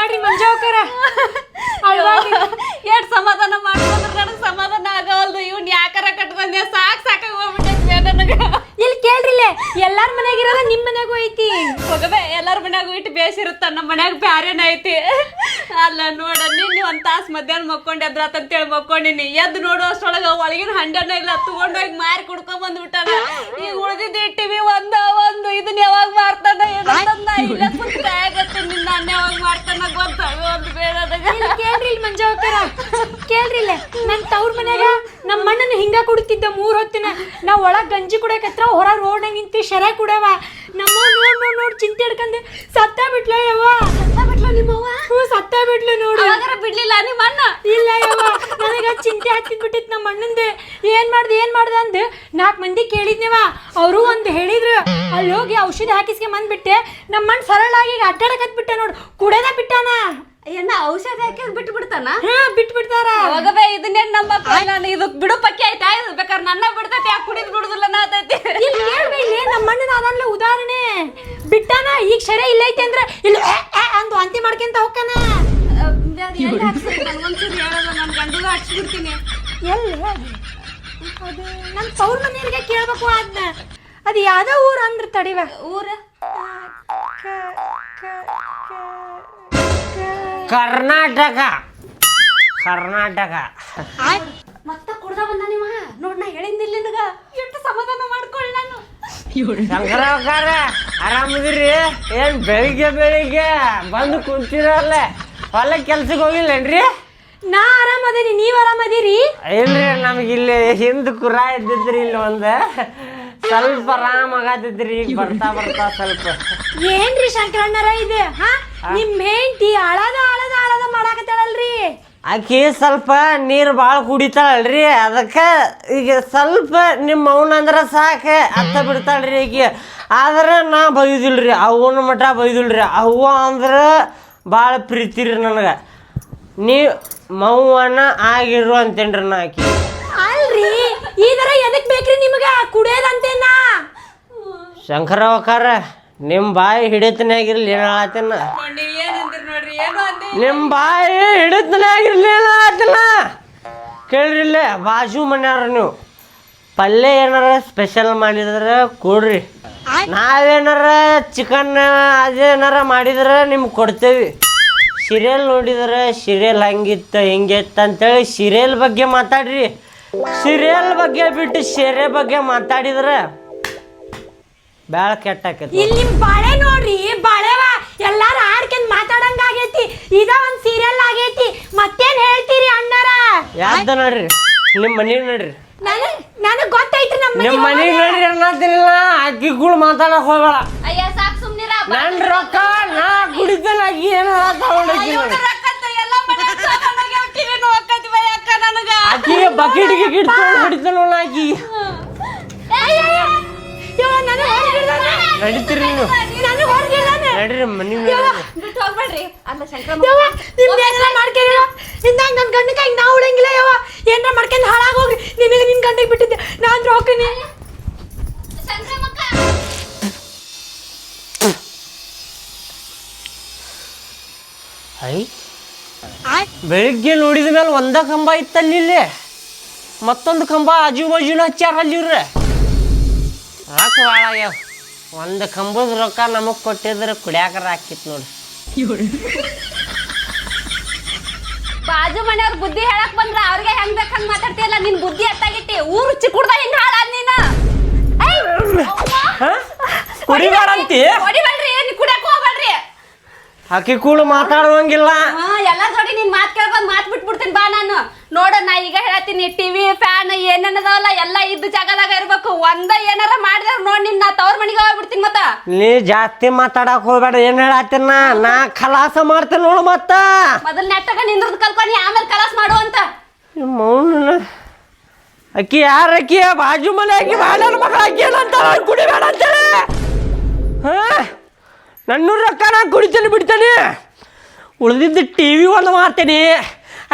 ಅಳ್ಬ್ಯಾಡ್ರಿ ಮಂಜಾವಕರ ಎಷ್ಟ್ ಸಮಾಧಾನ ಮಾಡ್ಕೊಂಡ್ರೆ ನನಗೆ ಸಮಾಧಾನ ಆಗವಲ್ದು. ಇವ್ನ್ ಯಾಕಾರ ಕಟ್ಕೊಂಡೆ ಸಾಕ್ ಸಾಕ ಹೋಗ್ಬಿಟ್ಟೈತಿ ನನಗ. ಇಲ್ಲಿ ಕೇಳ್ರಿಲ್ಲ ಎಲ್ಲಾರ ಮನ್ಯಾಗಿರೋದ ನಿಮ್ ಮನೆಗೂ ಐತಿ. ಹೋಗಬೇ ಎಲ್ಲಾರ ಮನೆಗೂ ಇಟ್ಟು ಬೇಸಿರುತ್ತ ನಮ್ಮ ಮನ್ಯಾಗ ಬ್ಯಾರೇನ ಐತಿ. ಅಲ್ಲ ನೋಡ ನಿನ್ನ ಒಂದ್ ತಾಸ್ ಮಧ್ಯಾಹ್ನ ಮಕ್ಕೊಂಡೆ ಅದ್ರಾತಂತೇಳಿ ಮಕ್ಕೊಂಡಿನಿ. ಎದ್ದು ನೋಡು ಅಷ್ಟ್ರೊಳಗ ಒಳಗಿನ ಹಂಡನ ಇಲ್ಲ ತಗೊಂಡೋಗಿ ಮಾರಿ ಕುಡ್ಕೊಂಡ್ ಬಂದ್ಬಿಟ್ಟಾನ ಈಗ ಉಳ್ದಿದ್ದ ಇಟ್ಟಿವಿ ಒಂದ ಒಂದು ಇದನ್ನ ಇಲ್ಲಿ ಕೇಳ್ರಿಲ್ಲ ನನ್ನ ನನ್ ತವ್ರ ಮನ್ಯಾಗ ನಮ್ಮ ಮಣ್ಣನ ಹಿಂಗ ಕುಡಿತಿದ್ದ ಮೂರ್ ಹೊತ್ತಿನ. ನಾ ಒಳಗ್ ಗಂಜಿ ಕುಡಿಯಕತ್ರ ಹೊರ ರೋಡ್ನಾಗ ನಿಂತಿ ಶರ ಕುಡವ ನಮ್ಮ ನೋಡ್ ನೋಡ್ ನೋಡ್ ಚಿಂತೆ ಹಿಡ್ಕಂದು ಸತ್ತ ಬಿಟ್ಲ ಯವ್ವ? ಬಿಟ್ಲ ನಿಮ್ಮವ್ವ ಹ್ಞೂ ಸತ್ತ ಬಿಟ್ಲು ನೋಡು. ಬಿಡ್ಲಿಲ್ಲ ನಿಮ್ಮ ಅಣ್ಣ? ಇಲ್ಲ ಯವ್ವ ನನಗ ಚಿಂತೆ ಹತ್ತಿದ್ ಬಿಟ್ಟಿತ್ ನಮ್ಮ ಅಣ್ಣಂದು. ಏನ್ ಮಾಡ್ದೆ ಏನ್ ಮಾಡ್ದೆ ಅಂದ್ ನಾಲ್ಕು ಮಂದಿ ಕೇಳಿದ್ನೇವ. ಅವರು ಒಂದು ಹೇಳಿದ್ರು ಅಲ್ಲಿ ಹೋಗಿ ಔಷಧಿ ಹಾಕಿಸ್ಕೆ ಬಂದ್ಬಿಟ್ಟೆ ನಮ್ಮ ಮಣ್ಣು ಸರಳಾಗಿ ಅಡ್ಡಾಡಕತ್ ಬಿಟ್ಟೆ ನೋಡು. ಕುಡದ ಬಿಟ್ಟಾನ? ಏನ ಔಷಧ ಹಾಕಿ ಬಿಟ್ಟು ಬಿಡ್ತಾನ ಹಾ ಬಿಟ್ಟು ಬಿಡ್ತಾರ ಹೋಗಬೇ ಇದನ್ನೇನ್ ನಂಬಕ್ಕ ನಾನು ಇದು ಬಿಡು ಪಕ್ಕಿ ಆಯ್ತಾ? ಇದು ಬೇಕಾದ್ರೆ ನನ್ನ ಬಿಡ್ತೈತಿ ಯಾಕೆ ಕುಡಿದ್ ಬಿಡುದಿಲ್ಲ ಅನ್ನತೈತಿ ಇಲ್ಲಿ ಕೇಳ್ಬೆ ಇಲ್ಲಿ ನಮ್ಮ ಮಣ್ಣನ ಉದಾಹರಣೆ. ಬಿಟ್ಟಾನ ಈಗ ಶರೆ ಇಲ್ಲ ಐತೆ ಅಂದ್ರೆ ಇಲ್ಲಿ ಅಂದು ವಾಂತಿ ಮಾಡ್ಕೊಂತ ಹೋಗ್ತಾನ. ಒಂಚೂರು ಹೇಳಲ್ಲ ನನ್ನ ಗಂಡಗ ಎಲ್ಲಿ? ಅದು ನನ್ನ ತವ್ರ ಮನೆಯವ್ರಿಗೆ ಕೇಳ್ಬೇಕು ಅದನ್ನ ಅದು ಯಾವ್ದೋ ಊರು ಅಂದ್ರೆ ತಡಿವ. ಊರ? ಕರ್ನಾಟಕ. ಕರ್ನಾಟಕ. ಮತ್ತ ಕುಡ್ದ ಬಂದ ನಿಮ್ಮ ನೋಡ್ ನಾ ಹೇಳಿದ್ನಿಲ್ಲ ನಿನಗ. ಎಷ್ಟು ಸಮಾಧಾನ ಮಾಡ್ಕೊಳ್ಳಿ ನಾನು. ಶಂಕರವ್ಕಾರ ಆರಾಮದಿರಿ ಏನ್ ಬೆಳಿಗ್ಗೆ ಬೆಳಿಗ್ಗೆ ಬಂದು ಕುಂತಿರಲ್ಲ? ಹೊಲ ಕೆಲ್ಸಕ್ಕೆ ಹೋಗಿಲ್ಲೇನ್ರಿ? ನಾ ಆರಾಮದೀನಿ ನೀವ್ ಆರಾಮದೀರಿ ಇಲ್ರಿ ನಮ್ಗೆ ಇಲ್ಲಿ ಹಿಂದ್ ಕುರ ಇದ್ದಿದ್ರಿ ಇಲ್ಲಿ ಒಂದ. ಸ್ವಲ್ಪ ಆರಾಮ ಆಗತ್ತಿದ್ರಿ ಈಗ ಬರ್ತಾ ಬರ್ತಾ ಸ್ವಲ್ಪ. ಏನ್ರಿ ಶಂಕರಣ್ಣರ ಇದು ಹಾ. ನಿಮ್ ಹೆಂಡತಿ ಅಳದ ಮಾಡಾಕತ್ತಾಳಲ್ರಿ? ಆಕಿ ಸ್ವಲ್ಪ ನೀರು ಭಾಳ ಕುಡಿತಾಳಲ್ರಿ ಅದಕ್ಕೆ ಈಗ ಸ್ವಲ್ಪ ನಿಮ್ಮ ಅವನಂದ್ರ ಸಾಕ ಅತ್ತ ಬಿಡ್ತಾಳ್ರಿ ಈಗ ಆದ್ರೆ ನಾ ಬೈದಿಲ್ರಿ ಅವನ ಮಠ ಬೈದಿಲ್ರಿ. ಅವ್ವ ಅಂದ್ರೆ ಭಾಳ ಪ್ರೀತಿ ರೀ ನನಗೆ. ನೀ ಮೌವನ ಆಗಿರು ಅಂತೇನ್ರಿ ನಾ ಆಕಿ. ಅಲ್ರಿ ಈ ತರ ಎದಕ್ ಬೇಕ್ರಿ ನಿಮಗ? ಶಂಕರ ಅವಕಾರ ನಿಮ್ಮ ಬಾಯಿ ಹಿಡಿತನಾಗಿರ್ಲಿ ಏನು ಹೇಳತ್ತೇನ ನಿಮ್ಮ ಬಾಯಿ ಹಿಡಿದ್ನಾಗಿರ್ಲಿಲ್ಲ ಅದನ್ನ. ಕೇಳ್ರಿಲ್ಲ ಬಾಜು ಮನೆಯವ್ರ ನೀವು. ಪಲ್ಯ ಏನಾರ ಸ್ಪೆಷಲ್ ಮಾಡಿದ್ರೆ ಕೊಡ್ರಿ. ನಾವೇನಾರ ಚಿಕನ್ ಅದೇನಾರ ಮಾಡಿದ್ರೆ ನಿಮ್ಗೆ ಕೊಡ್ತೇವಿ. ಸೀರಿಯಲ್ ನೋಡಿದ್ರೆ ಸೀರಿಯಲ್ ಹಂಗಿತ್ತು ಹಿಂಗಿತ್ತು ಅಂತೇಳಿ ಸೀರಿಯಲ್ ಬಗ್ಗೆ ಮಾತಾಡ್ರಿ. ಸೀರಿಯಲ್ ಬಗ್ಗೆ ಬಿಟ್ಟು ಸೀರೆ ಬಗ್ಗೆ ಮಾತಾಡಿದ್ರೆ ಬ್ಯಾಳ ಕೆಟ್ಟಾಕೈತಿ ಇಲ್ಲಿ ಬಾಳೆ ನೋಡ್ರಿ ಬಾಳೆವ ಎಲ್ಲಾರು ಆಡ್ಕೊಂಡ್ ಮಾತಾಡಂಗ ಆಗೈತಿ ಇದ ಒಂದ್ ಸೀರಿಯಲ್ ಆಗೈತಿ ಮತ್ತೇನ್ ಹೇಳ್ತೀರಿ ಅಣ್ಣಾರ ಯಾವ್ದು ನೋಡ್ರಿ. ನಿಮ್ಮ ಮನೆಗೆ ನೋಡ್ರಿ. ನನಗ್ ನನಗ್ ಗೊತ್ತೈತ್ರಿ ನಮ್ಮ ನಿಮ್ಮ ಮನೆಗೆ ನೋಡ್ರಿ ಅನ್ನತಿಲ್ಲ ಅಕ್ಕಿಗಳು ಮಾತಾಡಕ್ ಹೋಗಲ್ಲ. ಅಯ್ಯ ಸಾಕ್ ಸುಮ್ನಿರ ನನ್ ರೊಕ್ಕ ನಾ ಕುಡಿತೇನೆ ಅಕ್ಕಿ ಏನು ತಗೊಂಡಕ್ಕಿ ಎಲ್ಲ ಮನೆ ಸಾಮಾನಾಗ್ಯಾವ ಟಿವಿನೂ ಒಕ್ಕತಿ ಬೈ ಅಕ್ಕ ನನಗ. ಅಕ್ಕಿ ಬಕೆಟ್ ಗಿಕೆಟ್ ತಗೊಂಡು ಹೊಡಿತಾನ ನೋಡ ಅಕ್ಕಿ. ನಡೀತೀರಿ ನೀವು. ನಡೀರಿ ಮನೆಗೆ ನೋಡ್ರಿ. ಅಲ್ಲ ಶಂಕರ ಯವ್ವ ನಿಮ್ದು ಏನಾರ ಮಾಡ್ಕೊಳ್ಳಿ ಇಂದಾಗ ನನ್ನ ಗಂಡ ಕೈ ನಾ ಉಳಂಗಿಲ್ಲ ಯಾವ ಏನಾರ ಮಾಡ್ಕೊಂಡು ಹಾಳಾಗೋಗ್ರಿ. ನಿನಗೆ ನಿನ್ನ ಗಂಡಿಗೆ ಬಿಟ್ಟಿದ್ದೆ. ನಾನು ರೋಕಿನಿ ಐ. ಬೆಳಿಗ್ಗೆ ನೋಡಿದ ಮೇಲೆ ಒಂದ ಕಂಬ ಇತ್ತಲ್ಲಿ ಇಲ್ಲಿ. ಮತ್ತೊಂದು ಕಂಬ ಆಜು ಬಾಜುನ ಹಚ್ಚಾರ ಅಲ್ಲಿ ಇವ್ರೆ ರೊಕ್ಕ ಭಾಳ ಒಂದು ಕಂಬದ ರೊಕ್ಕ ನಮಗೆ ಕೊಟ್ಟಿದ್ರೆ ಕುಡಿಯಾಕರ ಹಾಕಿತ್ತು ನೋಡಿ. ಬಾಜು ಮನೆಯವ್ರ ಬುದ್ಧಿ ಹೇಳಕ್ ಬಂದ್ರ ಅವ್ರಿಗೆ ಹೆಂಗ್ ಬೇಕ್ ಹಂಗ್ ಮಾತಾಡ್ತಿಯಲ್ಲ? ನಿನ್ ಬುದ್ಧಿ ಎತ್ತಾಗಿಟ್ಟಿ ಊರು ಚಿಕ್ಕುಡ್ದ ಹಿಂಗ್ ಹಾಳಾದ್ ನೀನ. ಕುಡಿ ಅವ್ವ. ಕುಡಿಬೇಡಂತಿ? ಹೊಡಿಬೇಡ್ರಿ ನೀ ಕುಡಿಯಕ್ ಹೋಗ್ಬೇಡ್ರಿ. ಆಕಿ ಕೂಡ ಮಾತಾಡುವಂಗಿಲ್ಲ ಹಾ ಎಲ್ಲ ಜೋಡಿ ನಿನ್ ಮಾತ್ ಕೇಳ್ಕೊಂಡ್ ಮಾತ್ ಬಿಟ್ಬಿಡ್ತೀನಿ ಬಾ ನಾನು. ನೋಡ ನಾ ಈಗ ಹೇಳತ್ತೀನಿ ಟಿವಿ ಫ್ಯಾನ್ ಏನೇನದಾವಲ್ಲ ಎಲ್ಲ ಇದ್ದ ಜಾಗದಾಗ ಇರ್ಬೇಕು. ಒಂದ ಏನಾರ ಮಾಡಿದ್ರ ನೋಡ್ ನಿನ್ನ ತವ್ರ ಮನೆಗೆ ಹೋಗ್ಬಿಡ್ತೀನಿ ಮತ್ತ. ನೀ ಜಾಸ್ತಿ ಮಾತಾಡಕ್ ಹೋಗ್ಬೇಡ ಏನ್ ಹೇಳತ್ತೀನ ನಾ? ಖಲಾಸ ಮಾಡ್ತೀನಿ ನೋಡು ಮತ್ತ. ಮೊದಲ್ ನೆಟ್ಟಗ ನಿಂದ್ರದ್ ಅಂತ ಮೌನ ಅಕ್ಕಿ, ಯಾರ ಅಕ್ಕಿ? ಬಾಜು ಮನೆ ಅಕ್ಕಿ ಬಾಳನ ಮಗಳ ಅಕ್ಕಿ ಏನಂತಾರ ಕುಡಿಬೇಡ ಅಂತೇಳಿ. ಹಾ? ನನ್ನೂರು ರೊಕ್ಕ ನಾನು ಕುಡಿತೇನೆ, ಬಿಡ್ತೇನೆ. ಉಳಿದಿದ್ದು ಟಿ ವಿ ಒಂದು ಮಾಡ್ತೇನೆ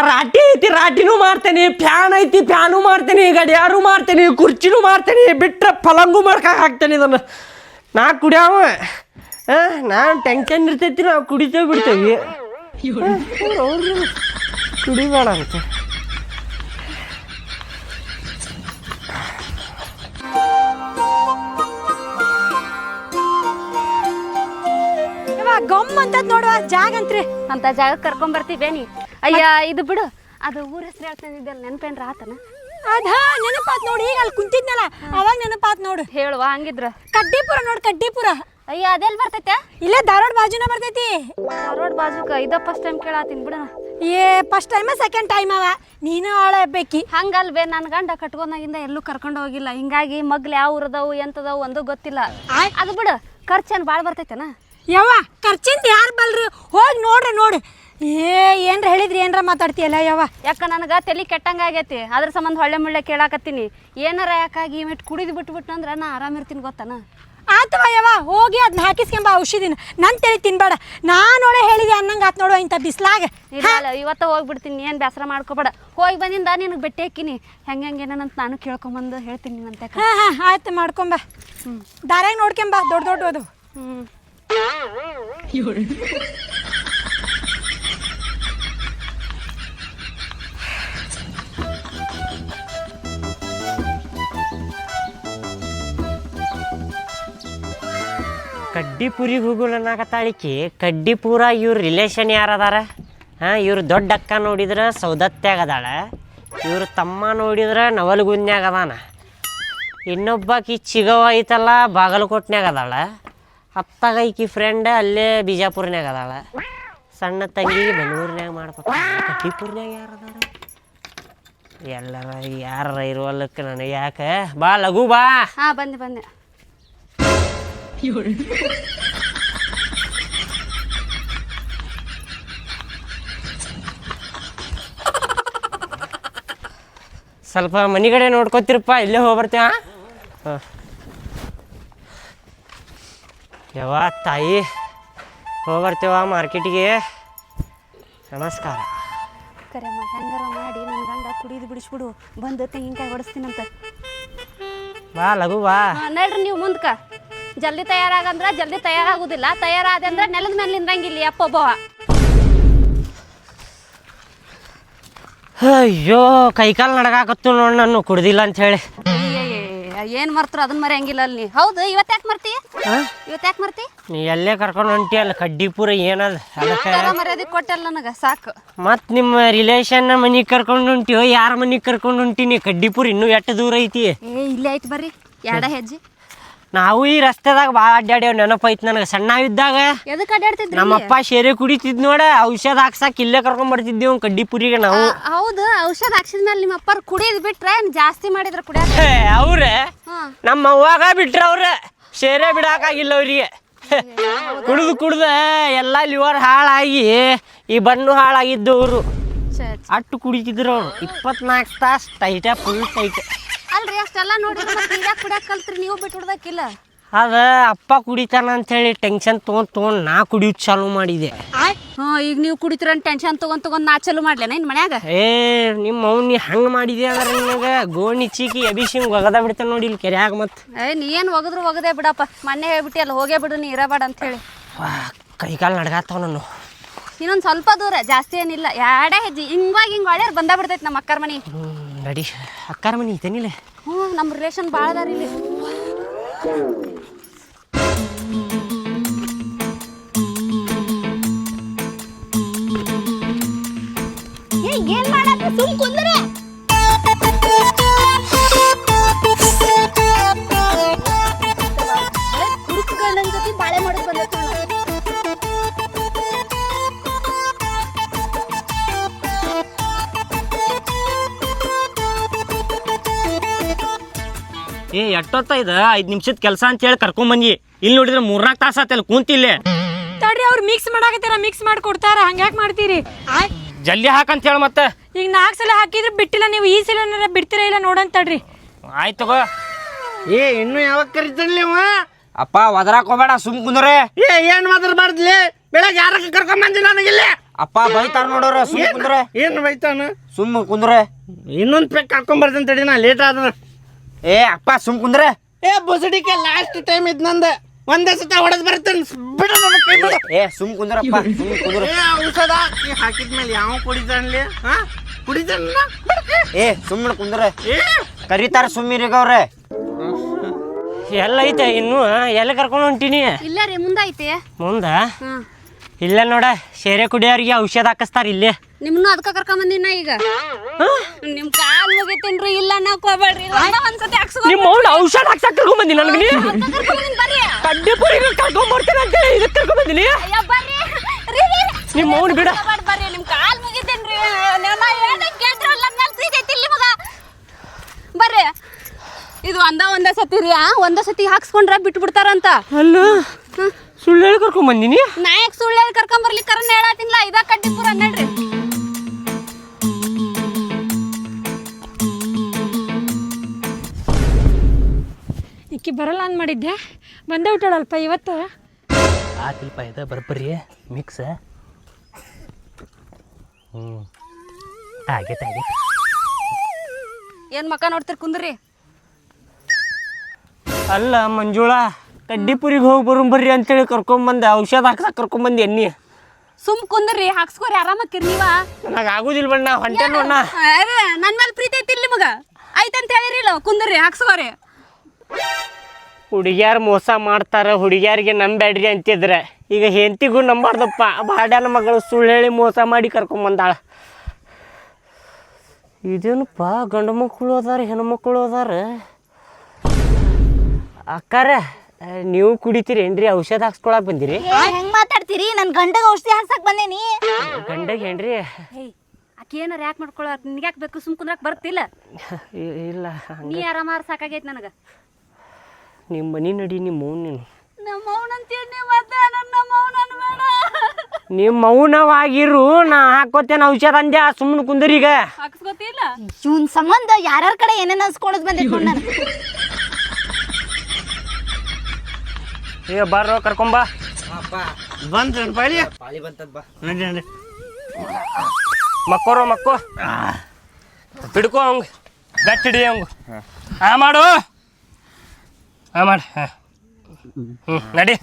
ರಾಟಿ ಐತಿ, ರಾಟಿನೂ ಮಾಡ್ತೇನೆ ಫ್ಯಾನ್ ಐತಿ, ಫ್ಯಾನು ಮಾಡ್ತೇನೆ ಗಡಿಯಾರು ಮಾಡ್ತೇನೆ ಕುರ್ಚಿನೂ ಮಾಡ್ತೇನೆ ಬಿಟ್ಟರೆ ಪಲಂಗು ಮಾಡ್ಕಕ್ಕೆ ಹಾಕ್ತೇನೆ ಇದನ್ನು. ನಾ ಕುಡಿಯಾವ? ಹಾಂ? ನಾನು ಟೆನ್ಷನ್ ಇರ್ತೈತಿ, ನಾವು ಕುಡಿತೇವೆ, ಬಿಡ್ತೇವೆ. ಕುಡಿಬೇಡ ಅಂತ. ಗಮ್ ಅಂತ ನೋಡುವ ಜಾಗ ಅಂತ್ರಿ ಅಂತ ಜಾಗ ಕರ್ಕೊಂಡ್ ನೀ ಅಯ್ಯ ಇದು ಬಿಡು. ಅದು ಊರ ಹೆಸರು ಹೇಳ್ತಾನಿದ್ದಲ್ಲ ನೆನ್ಪೇನ್ರ ಆತನ? ಅದ ನೆನಪಾತ್ ನೋಡಿ ಈಗ ಅಲ್ಲಿ ಕುಂತಿದ್ನಲ್ಲ ಅವಾಗ ನೆನಪಾತ್ ನೋಡು. ಹೇಳುವ ಹಂಗಿದ್ರ. ಕಡ್ಡಿಪುರ ನೋಡು ಕಡ್ಡಿಪುರ. ಅಯ್ಯ ಅದೆಲ್ ಬರ್ತೈತೆ? ಇಲ್ಲೇ ಧಾರವಾಡ ಬಾಜುನ ಬರ್ತೈತಿ. ರೋಡ್ ಬಾಜುಕ ಇದ ಫಸ್ಟ್ ಟೈಮ್ ಕೇಳಾತೀನಿ ಬಿಡ ಏ ಫಸ್ಟ್ ಟೈಮ್ ಸೆಕೆಂಡ್ ಟೈಮ್ ಅವ. ನೀನು ಆಳೆ ಬೇಕಿ ಹಂಗಲ್ವೇ ನನ್ನ ಗಂಡ ಕಟ್ಕೊಂಡಾಗಿಂದ ಎಲ್ಲೂ ಕರ್ಕೊಂಡು ಹೋಗಿಲ್ಲ. ಹಿಂಗಾಗಿ ಮಗ್ಲು ಯಾವ ಊರದವು ಎಂತದವು ಒಂದು ಗೊತ್ತಿಲ್ಲ. ಅದು ಬಿಡು ಖರ್ಚೇನು ಭಾಳ ಬರ್ತೈತೆನ? ಯವ್ವ ಖರ್ಚಿಂದ ಯಾರು ಬಲ್ರಿ? ಹೋಗಿ ನೋಡ್ರಿ ನೋಡಿ. ಏ ಏನ್ರ ಹೇಳಿದ್ರಿ ಏನ್ರ ಮಾತಾಡ್ತೀಯಲ್ಲ ಯವ್ವ? ಯಾಕ ನನಗೆ ತಲೆ ಕೆಟ್ಟಂಗ ಆಗೈತಿ. ಅದ್ರ ಸಂಬಂಧ ಹೊಳ್ಳೆ ಮುಳ್ಳೆ ಕೇಳಾಕತ್ತೀನಿ. ಏನಾರ ಯಾಕಾಗಿ ಇವಟ್ ಕುಡಿದು ಬಿಟ್ಟು ಅಂದ್ರೆ ನಾ ಆರಾಮಿರ್ತೀನಿ ಗೊತ್ತಾನ? ಆತವ ಯವ್ವ ಹೋಗಿ ಅದನ್ನ ಹಾಕಿಸ್ಕೊಂಬ ಔಷಧಿನ. ನನ್ ತಲೆ ತಿನ್ಬೇಡ. ನಾನೊಳೆ ಹೇಳಿದೆ ಅನ್ನಂಗ ಆತ್ ನೋಡುವ ಇಂಥ ಬಿಸ್ಲಾಗ. ಇಲ್ಲ ಇವತ್ತು ಹೋಗ್ಬಿಡ್ತೀನಿ. ಏನು ಬೇಸರ ಮಾಡ್ಕೋಬೇಡ. ಹೋಗಿ ಬಂದಿಂದ ನಿನಗೆ ಬೆಟ್ಟಿ ಹಾಕಿನಿ. ಹೆಂಗೆ ಹೆಂಗೆ ಏನಂತ ನಾನು ಕೇಳ್ಕೊಂಬಂದು ಹೇಳ್ತೀನಿ ನಿನ್ನಂತೆ ಹಾಂ ಹಾಂ ಆಯ್ತು ಮಾಡ್ಕೊಂಬ. ದಾರ್ಯಾಗ ನೋಡ್ಕೊಂಬ ದೊಡ್ಡ ದೊಡ್ಡ ಅದು ಹ್ಞೂ ಕಡ್ಡಿಪುರಿಗೆ ಕಡ್ಡಿ ಪೂರ ಇವ್ರ ರಿಲೇಷನ್ ಯಾರದಾರ? ಹಾಂ, ಇವ್ರ ದೊಡ್ಡ ಅಕ್ಕ ನೋಡಿದ್ರೆ ಸೌದತ್ಯಾಗ ಅದಾಳ ಇವ್ರ ತಮ್ಮ ನೋಡಿದ್ರೆ ನವಲಗುಂದ್ನ್ಯಾಗ ಅದಾನ. ಇನ್ನೊಬ್ಬಾಕಿ ಚಿಗವ ಐತಲ್ಲ, ಬಾಗಲಕೋಟ್ನ್ಯಾಗ ಅದಾಳ. ಅತ್ತಾಗ ಈಕಿ ಫ್ರೆಂಡ್ ಅಲ್ಲೇ ಬಿಜಾಪುರ್ನಾಗ ಅದಾಳ. ಸಣ್ಣ ತಂಗಿ ಬೆಂಗಳೂರಿನ್ಯಾಗ ಮಾಡ್ಬೇಕು ಯಾರ ಯಾರದಾರ ಎಲ್ಲರ ಯಾರ ಇರುವಲ್ಲಕ್ಕೆ ನನಗೆ ಯಾಕೆ? ಬಾ ಲಘು ಬಾ. ಹಾ ಬಂದೆ ಬಂದೆ. ಸ್ವಲ್ಪ ಮನೆ ಕಡೆ ನೋಡ್ಕೊತಿರಪ್ಪ ಇಲ್ಲೇ ಹೋಗಿ ಬರ್ತೀವ ಹಾಂ. ಯವ್ವ ತಾಯಿ. ಹೋಗ್ಬರ್ತೇವ ಮಾರ್ಕೆಟಿಗೆ? ನಮಸ್ಕಾರ. ಹೆಂಗಾರ ಮಾಡಿ ನನ್ನ ಗಂಡ ಕುಡಿದು ಬಿಡಿಸ್ಬಿಡು. ಬಂದು ತೆಂಗಿನಕಾಯಿ ಹೊಡಿಸ್ತೀನಂತ ಬಾ ಲಘು ಬಾ. ನಡ್ರಿ ನೀವು ಮುಂದ್ಕ. ಜಲ್ದಿ ತಯಾರಾಗಂದ್ರ ಜಲ್ದಿ ತಯಾರಾಗುದಿಲ್ಲ. ತಯಾರಾದೆ ಅಂದ್ರೆ ನೆಲದ ಮೇಲೆ ನಿಂದ್ರಂಗಿಲ್ಲ ಅಪ್ಪೊಬ್ಬವ ಅಯ್ಯೋ ಕೈಕಾಲು ನಡಗಾಕತ್ತು ನೋಡಿ ನಾನು ಕುಡ್ದಿಲ್ಲ ಅಂತ ಹೇಳಿ. ಏನು ಮರ್ತ್ರ? ಅದನ್ನ ಮರೆಯಂಗಿಲ್ಲ ಅಲ್ಲಿ ನೀ. ಹೌದು ಇವತ್ತು ಯಾಕೆ ಮರ್ತಿ? ಇವತ್ತು ಯಾಕೆ ಮರ್ತಿ? ನೀ ಎಲ್ಲೇ ಕರ್ಕೊಂಡು ಹೊಂಟಿ ಅಲ್ಲ? ಕಡ್ಡಿಪುರ ಏನದ? ಅದಕ್ಕೆ ತರ ಮರ್ಯಾದೆ ಕೊಟ್ಟಲ್ಲ ನನಗೆ ಸಾಕು. ಮತ್ ನಿಮ್ಮ ರಿಲೇಷನ್ ಮನಿ ಕರ್ಕೊಂಡು ಹೊಂಟಿಯೋ? ಯಾರ ಮನೆಗೆ ಕರ್ಕೊಂಡು ನೀ? ಕಡ್ಡಿಪುರ ಇನ್ನೂ ಎಷ್ಟು ದೂರ ಐತಿ? ಏ ಇಲ್ಲೇ ಐತಿ ಬರ್ರಿ. ಎರಡ ಹೆಜ್ಜೆ? ನಾವು ಈ ರಸ್ತೆದಾಗ ಭಾಳ ಅಡ್ಡಾಡ್ಯಾವ ನೆನಪೈತಿ ನನಗೆ. ಸಣ್ಣ ಇದ್ದಾಗ ಅಡ್ಡಾಡ್ತಿದ್ರಿ ನಮ್ಮಪ್ಪ ಶೇರೆ ಕುಡಿತಿದ್ ನೋಡ ಔಷಧ ಹಾಕ್ಸಕ್ ಇಲ್ಲೇ ಕರ್ಕೊಂಡ್ ಬರ್ತಿದ್ದೀವಿ ಕಡ್ಡಿಪುರಿಗೆ ನಾವು. ಹೌದು ಔಷಧ ಹಾಕ್ಸಿದ ಮೇಲೆ ನಿಮ್ಮ ಅಪ್ಪಾರು ಕುಡಿದ್ ಬಿಟ್ರೆ ಏನ್ ಜಾಸ್ತಿ ಮಾಡಿದ್ರ ಕುಡಿಯ ಹೇ, ಅವ್ರೆ. ನಮ್ಮ ಅವ್ವಾಗ ಬಿಟ್ರ ಅವ್ರೆ ಶೇರೆ ಬಿಡಾಕಾಗಿಲ್ಲ ಅವ್ರಿಗೆ. ಕುಡ್ದು ಕುಡ್ದ ಎಲ್ಲ ಲಿವರ್ ಹಾಳಾಗಿ ಈ ಬಣ್ಣು ಹಾಳಾಗಿದ್ದು ಅವರು ಅಟ್ಟು ಕುಡಿತಿದ್ರು ಅವ್ರು. ಇಪ್ಪತ್ನಾಲ್ಕು ತಾಸು ಟೈಟ ಫುಲ್ ಟೈಟ್ ಅಲ್ರಿ ಅಷ್ಟೆಲ್ಲ ನೋಡಿ ಕುಡಿಯಾಕ ಕಲ್ತ್ರಿ ನೀವು ಬಿಟ್ಟು ಬಿಡ್ದಕ್ಕಿಲ್ಲ ಅದ ಅಪ್ಪ ಕುಡಿತಾನ ಅಂತೇಳಿ ಟೆನ್ಷನ್ ತೊಗೊಂಡ್ ತೊಗೊಂಡ್ ನಾ ಕುಡಿಯೋದು ಚಾಲು ಮಾಡಿದೆ. ಹ್ಞೂ ಈಗ ನೀವು ಕುಡಿತೀರ ಟೆನ್ಷನ್ ತಗೊಂಡ್ ತಗೊಂಡ್ ನಾ ಚಾಲು ಮಾಡ್ಲೇನ ಇನ್ ಮನ್ಯಾಗ? ಏ ನಿಮ್ಮ ಅವ್ನಿ ಹಂಗ ಮಾಡಿದೆ ಅಂದ್ರೆ ನಿನಗೆ ಗೋಣಿ ಚೀಕಿ ಅಭಿಷೇಕ್ ಒಗದ ಬಿಡ್ತಾನೆ ನೋಡಿ ಇಲ್ಲಿ ಕೆರೆಯಾಗ ಮತ್ತೆ. ಏ ನೀ ಏನು ಒಗದ್ರು ಒಗದೆ ಬಿಡಪ್ಪ ಮೊನ್ನೆ ಹೇಳ್ಬಿಟ್ಟಿ ಅಲ್ಲಿ ಹೋಗೇ ಬಿಡು ನೀ ಇರಬೇಡ ಅಂತ ಹೇಳಿ. ಕೈಕಾಲು ನಡ್ಗಾತಾವ ನಾನು. ಇನ್ನೊಂದ್ ಸ್ವಲ್ಪ ದೂರ ಜಾಸ್ತಿ ಏನಿಲ್ಲ ಎರಡೇ ಹೆಜ್ಜೆ ಹಿಂಗಾಗಿ ಹಿಂಗ್ ಬಂದ ಬಿಡ್ತೈತಿ ನಮ್ಮ ಅಕ್ಕರ ಮನಿ. ನಡಿ. ಅಕ್ಕಾರ ಮನಿ ಐತೇನಿಲ್ಲ ಹ್ಞೂ ನಮ್ಮ ರಿಲೇಷನ್ ಭಾಳ ಅದಾರ ಇಲ್ಲಿ. ಏನ್ ಮಾಡತ್ತ? ಸುಮ್ ಕುಂದ್ರ. ಎಷ್ಟೊತ್ತ ಇದ ಐದ್ ನಿಮಿಷದ ಕೆಲಸ ಅಂತೇಳಿ ಕರ್ಕೊಂಬಂದಿ ಇಲ್ಲಿ ನೋಡಿದ್ರೆ ಮೂರ್ನಾಲ್ಕು ತಾಸು ಆತಲ್ಲ ಕುಂತಿಲ್ಲೇ ತಡ್ರಿ ಅವ್ರು ಮಿಕ್ಸ್ ಮಾಡಾಕತ್ತಾರ ಮಿಕ್ಸ್ ಮಾಡಿ ಕೊಡ್ತಾರ ಹಂಗ್ಯಾಕ್ ಮಾಡ್ತೀರಿ? ಆಯ್ ಜಲ್ದಿ ಹಾಕಂತ ಹೇಳಿ ಮತ್ತೆ. ಈಗ ನಾಲ್ಕು ಸಲ ಹಾಕಿದ್ರೆ ಬಿಟ್ಟಿಲ್ಲ ನೀವು ಈ ಸಲ ಬಿಡ್ತೀರಾ ಇಲ್ಲ ನೋಡಂತ ತಡ್ರಿ. ಆಯ್ತು ತಗೋ. ಏ ಇನ್ನು ಯಾವಾಗ ಕರಿತಾನ್ಲಿ ಅವ? ಅಪ್ಪ ಒದರಾಕ್ ಹೋಗ್ಬೇಡ ಸುಮ್ ಕುಂದ್ರೆ. ಏ ಏನ್ ಮಾತಾಡ್ಬಾರ್ದ್ಲಿ ಬೆಳಗ್ಗೆ ಯಾರ ಕರ್ಕೊಂಡ್ ಬಂದಿ ನನಗಿಲ್ಲ ಅಪ್ಪ ಬೈತಾರ ನೋಡೋರ ಸುಮ್ ಕುಂದ್ರೆ. ಏನ್ ಬೈತಾನ? ಸುಮ್ ಕುಂದ್ರೆ. ಇನ್ನೊಂದ್ ಪೆಕ್ ಕರ್ಕೊಂಡ್ ಬರ್ತೀನಿ ತಡಿ ನಾ ಲೇಟ್ ಆದ್ರ ಏ ಅಪ್ಪ ಸುಮ್ ಕುಂದ್ರೆ. ಏ ಬುಸಡಿಕೆ ಲಾಸ್ಟ್ ಟೈಮ್ ಇದ್ ನಂದ. ಒಂದೇ ಸತ ಹೊಡೆದ್ ಬರ್ತೇನೆ. ಬಿಡ ನನ್ನ ಕೈ ಬಿಡು ಏ ಸುಮ್ ಕುಂದ್ರಪ್ಪ ಸುಮ್ ಕುಂದ್ರ. ಏ ಔಷಧ ಈ ಹಾಕಿದ್ಮೇಲೆ ಯಾವ ಕುಡಿತಾನ್ಲಿ? ಹಾ? ಕುಡಿದನ್ನ ಏ ಸುಮ್ಮನೆ ಕುಂದ್ರ. ಕರಿತಾರ ಸುಮ್ಮಿರಿಗ ಅವ್ರೆ ಎಲ್ಲ ಐತೆ ಇನ್ನು ಎಲ್ಲ ಕರ್ಕೊಂಡು ಹೊಂಟಿನಿ? ಇಲ್ಲ ರೀ ಮುಂದೈತೆ ಮುಂದ? ಇಲ್ಲ ನೋಡ ಶೇರೆ ಕುಡಿಯೋರಿಗೆ ಔಷಧ ಹಾಕಿಸ್ತಾರ ಇಲ್ಲಿ. ನಿಮ್ನು ಅದಕ್ಕ ಕರ್ಕೊಂಡ್ ಬಂದಿನ ಈಗ? ನಿಮ್ ಕಾಲ್ ಮುಗಿತೀನ್ರಿ ಇಲ್ಲ ನಾಕೋಬೇಡ್ರಿ ಹೋಗ್ಬೇಡ್ರಿ ಒಂದ ಒಂದ್ಸತಿ ಹಾಕ್ಸ್ಕೊ ನಿಮ್ಮ ಮೌನ ಔಷಧ ಹಾಕ್ಸಕ್ ಕರ್ಕೊಂಡ್ ಬಂದಿ ನನಗೆ ನೀ ಕಡ್ಡಿ ಪುರಿ ಕರ್ಕೊಂಡ್ ಬರ್ತೀನಿ ಅಂತ ಹೇಳಿ ಇದಕ್ಕೆ ಕರ್ಕೊಂಡ್ ಬಂದಿನಿ. ನಿಮ್ಮ ಮೌನ ಬಿಡ. ಬರ್ರಿ, ನಿಮ್ ಕಾಲ್ ಮುಗಿತೀನ್ರಿ. ನಾ ಬರ್ರಿ. ಇದು ಒಂದ ಒಂದ ಸತಿ ರೀ ಒಂದ ಸತಿ ಹಾಕ್ಸ್ಕೊಂಡ್ರ ಬಿಟ್ಟು ಬಿಡ್ತಾರಂತ ಅಲ್ಲ ಸುಳ್ಳು ಹೇಳಿ ಕರ್ಕೊಂಡ್ ಬಂದಿನಿ ಯಾಕೆ ಸುಳ್ಳು ಹೇಳಿ ಕರ್ಕೊಂಡ್ ಬರ್ಲಿ ಕರ್ನ ಹೇಳತ್ತಿನ್ಲ ಇದ ಕಡ್ಡಿಪುರ ನಡ್ರಿ ಇಕ್ಕಿ ಬರಲ್ಲ ಅಂದ್ ಮಾಡಿದ್ದೆ ಬಂದೇ ಬಿಟ್ಟಾಳಲ್ಪ ಇವತ್ತು? ಆತಿಲ್ಪ ಇದೆ ಬರ್ಬರಿ ಮಿಕ್ಸ್ ಹ್ಞೂ ಆಗೈತೆ ಆಗೈತೆ ಏನ್ ಮಕ್ಕ ನೋಡ್ತಿರ್ ಕುಂದ್ರಿ? ಅಲ್ಲ ಮಂಜುಳ ಕಡ್ಡಿಪುರಿಗೆ ಹೋಗಿ ಬರೋಣ ಬರ್ರಿ ಅಂತೇಳಿ ಕರ್ಕೊಂಬಂದೆ ಔಷಧ ಹಾಕ್ಸಕ್ ಕರ್ಕೊಂಬಂದು ಎಣ್ಣಿ. ಸುಮ್ ಕುಂದ್ರಿ ಹಾಕ್ಸ್ಕೋರಿ ಆರಾಮಕ್ಕಿರ್ ನೀವ? ನನಗೆ ಆಗುದಿಲ್ಲ ಬಣ್ಣ ಹೊಂಟೆ ನೋಡ ನನ್ನ ನನ್ ಮೇಲೆ ಪ್ರೀತಿ ಐತಿ ನಿಮಗ. ಆಯ್ತಂತ ಹೇಳಿರಿಲ್ಲ ಕುಂದ್ರಿ ಹಾಕ್ಸ್ಕೋರಿ. ಹುಡುಗಿಯಾರು ಮೋಸ ಮಾಡ್ತಾರೆ ಹುಡುಗಿಯಾರಿಗೆ ನಂಬ್ಯಾಡ್ರಿ ಅಂತಿದ್ರೆ. ಈಗ ಹೆಂಡತಿಗೂ ನಂಬಾರ್ದಪ್ಪ. ಬಾಡ್ಯಾನ ಮಗಳು ಸುಳ್ಳು ಹೇಳಿ ಮೋಸ ಮಾಡಿ ಕರ್ಕೊಂಬಂದಾಳ ಇದೇನಪ್ಪ ಗಂಡು ಮಕ್ಕಳು ಅದಾರ ಹೆಣ್ಮಕ್ಳು ಅದಾರ? ಅಕ್ಕಾರ ನೀವು ಕುಡಿತೀರೇನ್ರಿ ಔಷಧ ಹಾಕ್ಸ್ಕೊಳಕ್ ಬಂದಿರಿ? ಹೆಂಗ್ ಮಾತಾಡ್ತೀರಿ? ನನ್ ಗಂಡಗ ಔಷಧಿ ಹಾಕ್ಸಕ್ ಬಂದೇನಿ. ಗಂಡಗೆ ಏನ್ರಿ? ಏನಾರ ಯಾಕೆ ಮಾಡ್ಕೊಳಕ್? ನಿನ್ಗೆ ಯಾಕೆ ಬೇಕು ಸುಮ್ ಕುಂದ್ರಾಕ್ ಬರ್ತಿಲ್ಲ. ಇಲ್ಲ ನೀ ಆರಾಮಾರ ಸಾಕಾಗೈತೆ ನನಗ. ನಿಮ್ಮ ಮನೆ ನಡಿ ನಿಮ್ಮ ಮೌನ ನೀನು. ನಮ್ಮ ಮೌನವಾಗಿರು ನಾ ಹಾಕೋತೇನೆ ಔಷಧ ಅಂದ್ಯ ಸುಮ್ಮನೆ ಕುಂದರೀಗ ಇವನ್ ಸಂಬಂಧ ಯಾರ್ಯಾರ ಕಡೆ ಏನೇನು ಅನ್ಸ್ಕೊಳೋದು ಬಂದಿತ್ತು ನೋಡ್ ನಾನು. ಏ ಬಾರೋ ಕರ್ಕೊಂಬಾ ಬಂತ ಪಾಳಿ. ಪಾಳಿ ಬಂತದ್ ಬಾ. ನಡಿ ನಡಿ. ಮಕ್ಕೋರೋ ಮಕ್ಕೋ. ಹಿಡ್ಕೋ ಅವಂಗ ಗಟ್ಟಿಡಿ ಹಂಗ. ಅವಂಗ ಹಾ ಮಾಡು. ಹಾ ಮಾಡಿ ಹಾಂ. ಹ್ಞೂ ನಡಿ.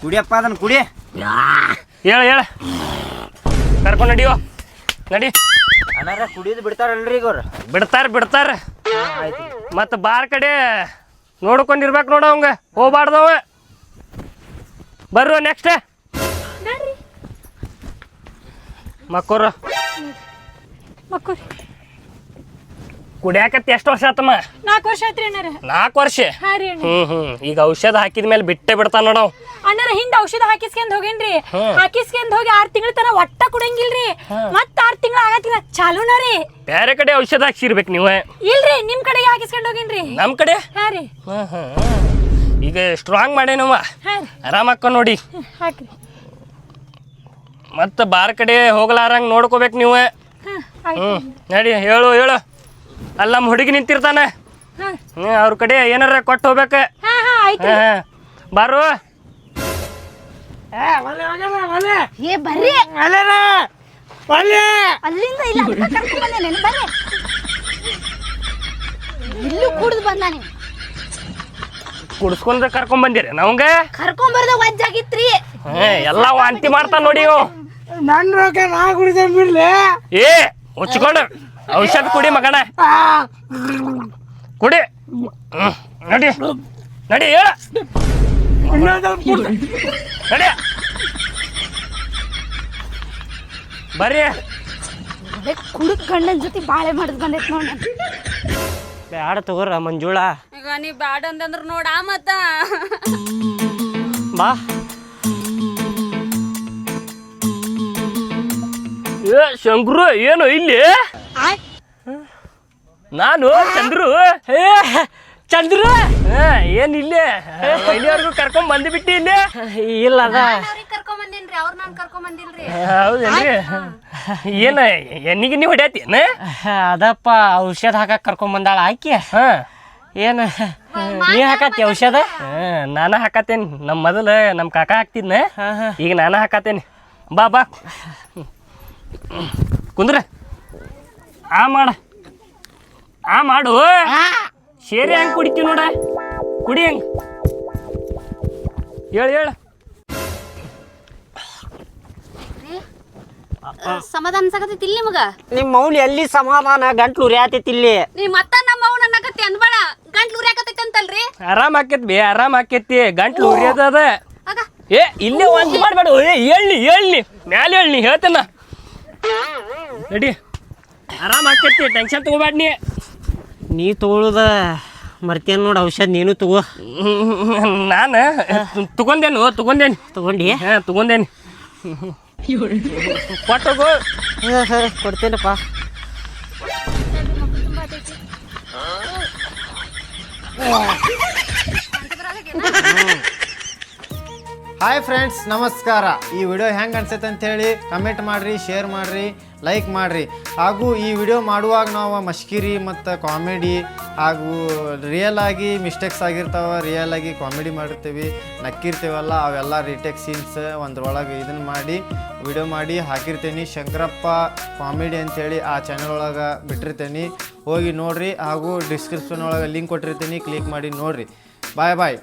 ಕುಡಿಯಪ್ಪ ಅದನ್ನ ಕುಡಿ. ಹೇಳ ಹೇಳ. ಕರ್ಕೊಂಡು ನಡಿಯೋ. ನಡಿ. ಅನಾರ ಕುಡಿಯೋದು ಬಿಡ್ತಾರಲ್ರಿ ಈಗ ಅವ್ರು. ಬಿಡ್ತಾರ ಬಿಡ್ತಾರ. ಮತ್ತು ಬಾರ್ ಕಡೆ ನೋಡ್ಕೊಂಡಿರ್ಬೇಕು ನೋಡ ಅವಂಗ. ಹೋಗ್ಬಾರ್ದವ ಬರ್ರು ನೆಕ್ಸ್ಟ್ ಮಕ್ಕೋರು. ಮಕ್ಕಳು ಕುಡಿಯಾಕತ್ತ ಎಷ್ಟು ವರ್ಷ ಆತಮ್ಮ? ನಾಲ್ಕು ವರ್ಷ ಆತ್ರಿ ಅಣ್ಣಾರ. ನಾಲ್ಕು ವರ್ಷ? ಹಾ ರೀ ಅಣ್ಣ. ಹ್ಮ್ ಹ್ಮ್. ಈಗ ಔಷಧ ಹಾಕಿದ ಮೇಲೆ ಬಿಟ್ಟೆ ಬಿಡ್ತಾನ ನೋಡವ್ ಅಣ್ಣಾರ ಹಿಂದ ಔಷಧ ಹಾಕಿಸ್ಕೊಂಡ್ ಹೋಗೇನ್ರಿ? ಹಾಕಿಸ್ಕೊಂಡ್ ಹೋಗಿ ಆರ್ ತಿಂಗಳ ತನ ಒಟ್ಟ ಕುಡಂಗಿಲ್ರಿ. ಮತ್ತ ಆರ್ ತಿಂಗಳ ಆಗತ್ತಿಲ್ಲ. ಚಾಲೂನ ರೀ. ಬೇರೆ ಕಡೆ ಔಷಧ ಹಾಕ್ಸಿರ್ಬೇಕು ನೀವು. ಇಲ್ರಿ ನಿಮ್ ಕಡೆಗೆ ಹಾಕಿಸ್ಕೊಂಡ್ ಹೋಗೇನ್ರಿ. ನಮ್ಮ ಕಡೆ? ಹಾ ರೀ. ಹ್ಮ್ ಹ್ಮ್ ಈಗ ಸ್ಟ್ರಾಂಗ್ ಮಾಡೇನವ ಆರಾಮ್ ಹಾಕ ನೋಡಿ. ಮತ್ತ ಹಾಕ್ರಿ. ಮತ್ತೆ ಬಾರ್ ಕಡೆ ಹೋಗ್ಲಾರಂಗ್ ನೋಡ್ಕೋಬೇಕು ನೀವು. ಹ್ಮ್ ನಡಿ ಹೇಳು ಹೇಳು. ಅಲ್ಲಿ ನಮ್ಮ ಹುಡುಗಿ ನಿಂತಿರ್ತಾನೆ. ಅವ್ರ ಕಡೆ ಏನಾರ ಕೊಟ್ಟು ಹೋಗ್ಬೇಕು? ಹಾ ಹಾ ಆಯ್ತು. ಹಾ ಹಾ. ಬಾರು. ಏ ಬರ್ರಿ. ಅಲ್ಲಿಂದ ಇಲ್ಲ ಕರ್ಕೊಂಡ್ ಬರ್ರಿ. ಇಲ್ಲೂ ಕುಡ್ದು ಬಂದ ನೀವು ಕುಡ್ಸ್ಕೊಂಡ್ರೆ ಕರ್ಕೊಂಡ್ ಬಂದಿರಿ. ನಮ್ಗೆ? ಕರ್ಕೊಂಡ್ ಬರ್ದ ವಜ್ಜಾಗಿತ್ರಿ. ಎಲ್ಲ ವಾಂತಿ ಮಾಡ್ತಾನ ನೋಡಿ ನಾನು ನನ್ನ ರೊಕ್ಕ ನಾ ಕುಡಿದ ಏ ಮುಚ್ಕೊಂಡು ಔಷಧ ಕುಡಿ ಮಗಣ ಕುಡಿ. ನಡಿ. ನಡಿ ಹೇಳ. ನಡಿ. ಬರ್ರಿ. ಕುಡುಕ್ ಗಂಡನ ಜೊತೆ ಬಾಳೆ ಮಾಡಿದ್ ಬಂದೈತ್ ನೋಡ ಬ್ಯಾಡ ತಗೋರ ಮಂಜುಳ. ಈಗ ನೀ ಬ್ಯಾಡ ಅಂತಂದ್ರ ನೋಡ ಮತ್ತ. ಬಾ. ಏ ಶಂಕ್ರು ಏನು ಇಲ್ಲಿ? ನಾನು ಚಂದ್ರು. ಏ ಚಂದ್ರು? ಏನ್ ಇಲ್ಲೇ? ಇಲ್ಲಿವರೆಗೂ ಕರ್ಕೊಂಡ್ ಬಂದ್ಬಿಟ್ಟಿ ಇಲ್ಲೇ? ಇಲ್ಲ ಅದ. ಅವ್ರಿಗೆ ಕರ್ಕೊಂಡ್ ಬಂದೇನ್ರಿ ಅವ್ರ ನಾನ್ ಕರ್ಕೊಂಡ್ ಬಂದಿಲ್ರಿ ಹೌದೇನ್ರಿ? ಏನ ಎಣ್ಣಿಗೆ ನೀವು ಹೊಡ್ಯಾತೇನ ಅದಪ್ಪ ಔಷಧ ಹಾಕಕ್ ಕರ್ಕೊಂಡ್ ಬಂದಾಳ ಆಕಿ. ಹಾ. ಏನ ನೀ ಹಾಕತಿ ಔಷಧ? ನಾನು ಹಾಕತ್ತೇನಿ. ನಮ್ಮ ಮೊದಲ ನಮ್ಮ ಕಾಕ ಹಾಕ್ತಿದ್ನ. ಈಗ ನಾನು ಹಾಕತೇನಿ ಬಾ ಬಾ. ಕುಂದ್ರ. ಆ ಮಾಡ. ಆ ಮಾಡು. ಶೇರಿ ಹೆಂಗ್ ಕುಡಿತೀವಿ ನೋಡ? ಕುಡಿ ಹೆಂಗ್? ಹೇಳು ಹೇಳು. ಸಮಾಧಾನ ಅನ್ಸಕತ್ತೈತಿ ಇಲ್ಲಿ ನಿಮಗ? ನಿಮ್ಮ ಮೌಲ್ ಎಲ್ಲಿ ಸಮಾಧಾನ? ಗಂಟ್ಲು ಉರಿಯಾತೈತಿ ಇಲ್ಲಿ. ನೀ ಮತ್ತ ನಮ್ಮ ಅವ್ನ ಅನ್ನಕತ್ತಿ ಅನ್ಬೇಡ ಗಂಟ್ಲು ಉರಿಯಾಕತ್ತೈತಿ ಅಂತಲ್ರಿ? ಆರಾಮ್ ಆಕೈತಿ ಬೇ ಆರಾಮ್ ಆಕೈತಿ. ಗಂಟ್ಲು ಉರಿಯೋದದ ಆಗ. ಏ ಇಲ್ಲೇ ಒಂದ್ ಮಾಡ್ಬೇಡ ಏ ಹೇಳಿ ಹೇಳಿ ಮ್ಯಾಲೆ ಹೇಳಿ ಹೇಳ್ತೇನ. ನಡಿ. ಆರಾಮ ಆಕೈತಿ ಟೆನ್ಷನ್ ತಗೋಬೇಡ ನೀ. ನೀ ತಗೊಳುದ ಮರ್ತೇನ್ ನೋಡಿ ಔಷಧ ನೀನು ತಗೋ. ನಾನು? ತಗೊಂಡೇನು? ತಗೊಂಡೇನಿ. ತಗೊಂಡಿ? ಹಾಂ ತಗೊಂಡೇನಿ. ಕೊಟ್ಟೋಗು ಸರಿ ಕೊಡ್ತೇನಪ್ಪ. ಹಾಯ್ ಫ್ರೆಂಡ್ಸ್ ನಮಸ್ಕಾರ. ಈ ವಿಡಿಯೋ ಹೆಂಗೆ ಅನ್ಸೈತೆ ಅಂತೇಳಿ ಕಮೆಂಟ್ ಮಾಡಿರಿ ಶೇರ್ ಮಾಡಿರಿ. ಲೈಕ್ ಮಾಡಿರಿ. ಹಾಗೂ ಈ ವಿಡಿಯೋ ಮಾಡುವಾಗ ನಾವು ಮಷ್ಕಿರಿ ಮತ್ತು ಕಾಮಿಡಿ ಹಾಗೂ ರಿಯಲ್ ಆಗಿ ಮಿಸ್ಟೇಕ್ಸ್ ಆಗಿರ್ತಾವೆ ರಿಯಲ್ ಆಗಿ ಕಾಮಿಡಿ ಮಾಡಿರ್ತೀವಿ, ನಕ್ಕಿರ್ತೀವಲ್ಲ, ಅವೆಲ್ಲ ರೀಟೇಕ್ ಸೀನ್ಸ್ ಒಂದ್ರೊಳಗೆ ಇದನ್ನು ಮಾಡಿ ವಿಡಿಯೋ ಮಾಡಿ ಹಾಕಿರ್ತೀನಿ. ಶಂಕರಪ್ಪ ಕಾಮಿಡಿ ಅಂಥೇಳಿ ಆ ಚಾನಲ್ ಒಳಗೆ ಬಿಟ್ಟಿರ್ತೀನಿ. ಹೋಗಿ ನೋಡಿರಿ ಹಾಗೂ ಡಿಸ್ಕ್ರಿಪ್ಷನ್ ಒಳಗೆ ಲಿಂಕ್ ಕೊಟ್ಟಿರ್ತೀನಿ. ಕ್ಲಿಕ್ ಮಾಡಿ ನೋಡಿರಿ. ಬಾಯ್ ಬಾಯ್